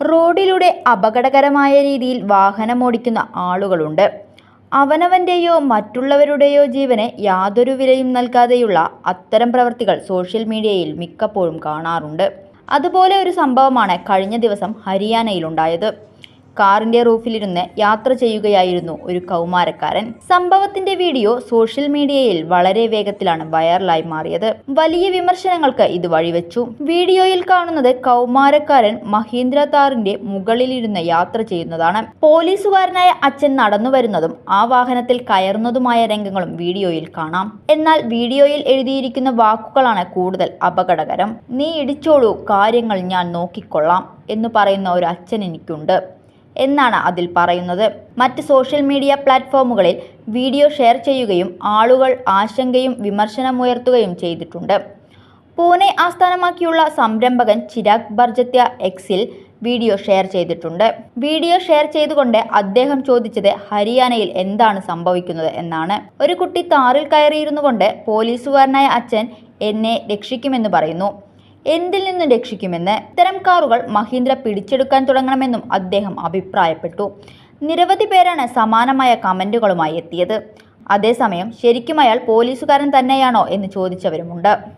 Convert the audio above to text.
റോഡിലൂടെ അപകടകരമായ രീതിയിൽ വാഹനമോടിക്കുന്ന ആളുകളുണ്ട്. അവനവന്റെയോ മറ്റുള്ളവരുടെയോ ജീവന് യാതൊരു വിലയും നൽകാതെയുള്ള അത്തരം പ്രവൃത്തികൾ സോഷ്യൽ മീഡിയയിൽ മിക്കപ്പോഴും കാണാറുണ്ട്. അതുപോലെ ഒരു സംഭവമാണ് കഴിഞ്ഞ ദിവസം ഹരിയാനയിലുണ്ടായത്. കാറിന്റെ റൂഫിലിരുന്ന് യാത്ര ചെയ്യുകയായിരുന്നു ഒരു കൗമാരക്കാരൻ. സംഭവത്തിന്റെ വീഡിയോ സോഷ്യൽ മീഡിയയിൽ വളരെ വേഗത്തിലാണ് വൈറലായി മാറിയത്. വലിയ വിമർശനങ്ങൾക്ക് ഇത് വഴിവെച്ചു. വീഡിയോയിൽ കാണുന്നത് കൗമാരക്കാരൻ മഹീന്ദ്ര താറിന്റെ മുകളിലിരുന്ന് യാത്ര ചെയ്യുന്നതാണ്. പോലീസുകാരനായ അച്ഛൻ നടന്നു വരുന്നതും ആ വാഹനത്തിൽ കയറുന്നതുമായ രംഗങ്ങളും വീഡിയോയിൽ കാണാം. എന്നാൽ വീഡിയോയിൽ എഴുതിയിരിക്കുന്ന വാക്കുകളാണ് കൂടുതൽ അപകടകരം. നീ ഇടിച്ചോളൂ കാര്യങ്ങൾ ഞാൻ നോക്കിക്കൊള്ളാം എന്ന് പറയുന്ന ഒരു അച്ഛൻ എനിക്കുണ്ട്. എന്നാണ് അതിൽ പറയുന്നത്. മറ്റ് സോഷ്യൽ മീഡിയ പ്ലാറ്റ്ഫോമുകളിൽ വീഡിയോ ഷെയർ ചെയ്യുകയും ആളുകൾ ആശങ്കയും വിമർശനമുയർത്തുകയും ചെയ്തിട്ടുണ്ട്. പൂനെ ആസ്ഥാനമാക്കിയുള്ള സംരംഭകൻ ചിരാഗ് ബർജത്യ എക്സിൽ വീഡിയോ ഷെയർ ചെയ്തിട്ടുണ്ട്. വീഡിയോ ഷെയർ ചെയ്തുകൊണ്ട് അദ്ദേഹം ചോദിച്ചത് ഹരിയാനയിൽ എന്താണ് സംഭവിക്കുന്നത് എന്നാണ്. ഒരു കുട്ടി താറിൽ കയറിയിരുന്നു കൊണ്ട് പോലീസുകാരനായ അച്ഛൻ എന്നെ രക്ഷിക്കുമെന്ന് പറയുന്നു. എന്തിൽ നിന്നും രക്ഷിക്കുമെന്ന് ഇത്തരം കാറുകൾ മഹീന്ദ്ര പിടിച്ചെടുക്കാൻ തുടങ്ങണമെന്നും അദ്ദേഹം അഭിപ്രായപ്പെട്ടു. നിരവധി പേരാണ് സമാനമായ കമന്റുകളുമായി എത്തിയത്. അതേസമയം ശരിക്കും അയാൾ പോലീസുകാരൻ തന്നെയാണോ എന്ന് ചോദിച്ചവരുമുണ്ട്.